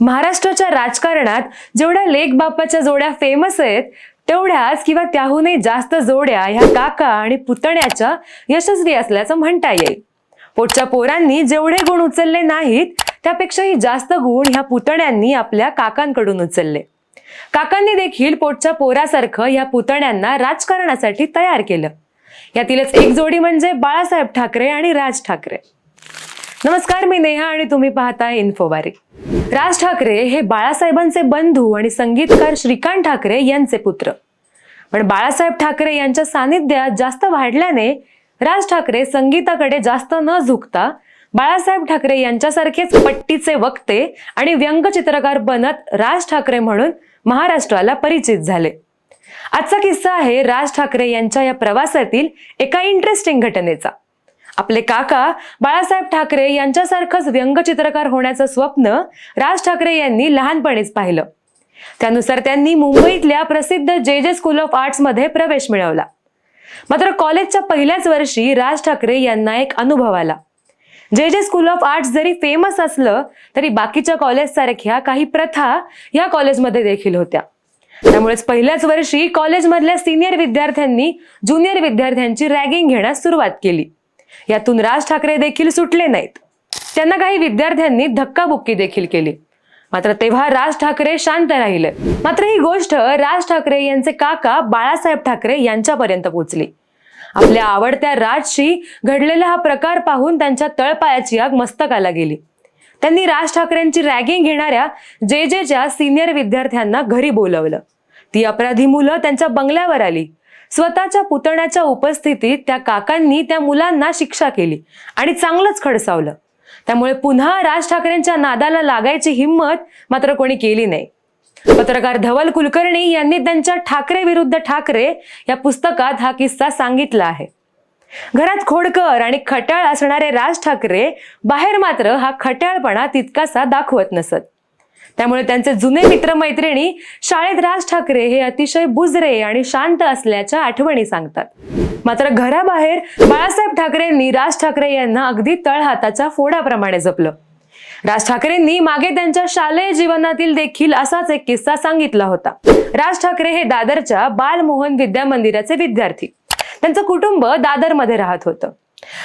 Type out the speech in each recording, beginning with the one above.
महाराष्ट्राच्या राजकारणात जेवढ्या लेख बापाच्या जोड्या फेमस आहेत तेवढ्याच किंवा त्याहूनही जास्त जोड्या ह्या काका आणि पुतण्याच्या यशस्वी असल्याचं म्हणता येईल. पोटच्या पोरांनी जेवढे गुण उचलले नाहीत त्यापेक्षाही जास्त गुण ह्या पुतण्यांनी आपल्या काकांकडून उचलले. काकांनी देखील पोटच्या पोरासारखं ह्या पुतण्यांना राजकारणासाठी तयार केलं. यातीलच एक जोडी म्हणजे बाळासाहेब ठाकरे आणि राज ठाकरे. नमस्कार मी नेहा आणि तुम्ही पाहता इन्फोबारी राज ठाकरे हे बाळासाहेबांचे बंधू आणि संगीतकार श्रीकांत ठाकरे यांचे पुत्र. पण बाळासाहेब ठाकरे यांच्या सानिध्यात जास्त वाढल्याने राज ठाकरे संगीताकडे जास्त न झुकता बाळासाहेब ठाकरे यांच्यासारखेच पट्टीचे वक्ते आणि व्यंगचित्रकार बनत राज ठाकरे म्हणून महाराष्ट्राला परिचित झाले. आजचा किस्सा आहे राज ठाकरे यांच्या या प्रवासातील एका इंटरेस्टिंग घटनेचा. आपले काका बाळासाहेब ठाकरे यांच्यासारखंच व्यंगचित्रकार होण्याचं स्वप्न राज ठाकरे यांनी लहानपणीच पाहिलं. त्यानुसार त्यांनी मुंबईतल्या प्रसिद्ध जे जे स्कूल ऑफ आर्ट्समध्ये प्रवेश मिळवला. मात्र कॉलेजच्या पहिल्याच वर्षी राज ठाकरे यांना एक अनुभव आला. J J school of arts जरी फेमस असलं तरी बाकीच्या कॉलेज सारख्या काही प्रथा या कॉलेजमध्ये देखील होत्या. त्यामुळेच पहिल्याच वर्षी कॉलेजमधल्या सिनियर विद्यार्थ्यांनी ज्युनियर विद्यार्थ्यांची रॅगिंग घेण्यास सुरुवात केली. यातून राज ठाकरे देखील सुटले नाहीत. त्यांना काही विद्यार्थ्यांनी धक्काबुक्की देखील केली. मात्र तेव्हा राज ठाकरे शांत राहिले. मात्र ही गोष्ट राज ठाकरे यांचे काका बाळासाहेब ठाकरे यांच्यापर्यंत पोहोचली आपल्या आवडत्या राजशी घडलेला हा प्रकार पाहून त्यांच्या तळपायाची आग मस्तकाला गेली. त्यांनी राज ठाकरेंची रॅगिंग घेणाऱ्या जे जेच्या सिनियर विद्यार्थ्यांना घरी बोलवलं. ती अपराधी मुलं त्यांच्या बंगल्यावर आली. स्वतःच्या पुतण्याच्या उपस्थितीत त्या काकांनी त्या मुलांना शिक्षा केली आणि चांगलंच खडसावलं. त्यामुळे पुन्हा राज ठाकरेंच्या नादाला लागायची हिंमत मात्र कोणी केली नाही. पत्रकार धवल कुलकर्णी यांनी त्यांच्या ठाकरे विरुद्ध ठाकरे या पुस्तकात हा किस्सा सांगितला आहे. घरात खोडकर आणि खट्याळ असणारे राज ठाकरे बाहेर मात्र हा खट्याळपणा तितकासा दाखवत नसत. त्यामुळे त्यांचे जुने मित्रमैत्रिणी शाळेत राज ठाकरे हे अतिशय बुजरे आणि शांत असल्याच्या आठवणी सांगतात. मात्र घराबाहेर बाळासाहेब ठाकरेंनी राज ठाकरे यांना अगदी तळहाताच्या फोडाप्रमाणे जपलं. राज ठाकरेंनी मागे त्यांच्या शालेय जीवनातील देखील असाच एक किस्सा सांगितला होता. राज ठाकरे हे दादरच्या बालमोहन विद्या मंदिराचे विद्यार्थी. त्यांचं कुटुंब दादरमध्ये राहत होतं.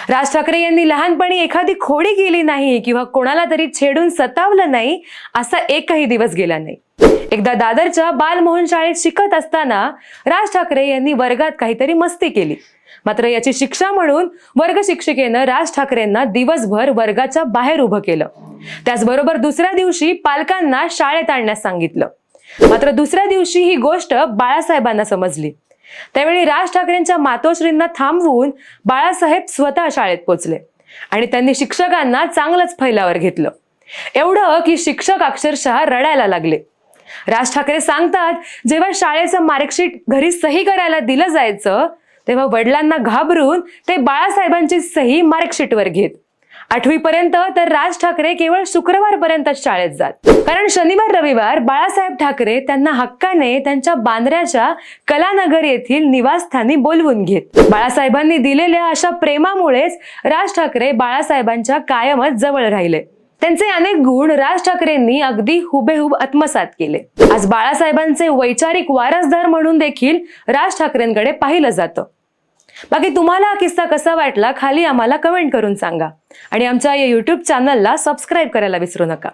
राज ठाकरे यांनी लहानपणी एखादी खोडी केली नाही किंवा कोणाला तरी छेडून सतावलं नाही असा एकही दिवस गेला नाही. एकदा दादरच्या बालमोहन शाळेत शिकत असताना राज ठाकरे यांनी वर्गात काहीतरी मस्ती केली. मात्र याची शिक्षा म्हणून वर्ग शिक्षिकेनं राज ठाकरेंना दिवसभर वर्गाच्या बाहेर उभं केलं. त्याचबरोबर दुसऱ्या दिवशी पालकांना शाळेत आणण्यास सांगितलं. मात्र दुसऱ्या दिवशी ही गोष्ट बाळासाहेबांना समजली. त्यावेळी राज ठाकरेंच्या मातोश्रींना थांबवून बाळासाहेब स्वतः शाळेत पोचले आणि त्यांनी शिक्षकांना चांगलंच फैलावर घेतलं. एवढं की शिक्षक अक्षरशः रडायला लागले. राज ठाकरे सांगतात जेव्हा शाळेचं मार्कशीट घरी सही करायला दिलं जायचं तेव्हा वडिलांना घाबरून ते बाळासाहेबांची सही मार्कशीटवर घेत. आठवी पर्यंत तर राज ठाकरे केवळ शुक्रवारपर्यंतच शाळेत जात. कारण शनिवार रविवार बाळासाहेब ठाकरे त्यांना हक्काने त्यांच्या बांद्र्याच्या कलानगर येथील निवासस्थानी बोलवून घेत. बाळासाहेबांनी दिलेल्या अशा प्रेमामुळेच राज ठाकरे बाळासाहेबांच्या कायमच जवळ राहिले. त्यांचे अनेक गुण राज ठाकरेंनी अगदी हुबेहूब आत्मसात केले. आज बाळासाहेबांचे वैचारिक वारसदार म्हणून देखील राज ठाकरेंकडे पाहिलं जातं. बाकी तुम्हाला हा किस्सा कसा वाटला खाली आम्हाला कमेंट करून सांगा. आणि आमच्या या यूट्यूब चॅनलला सबस्क्राईब करायला विसरू नका.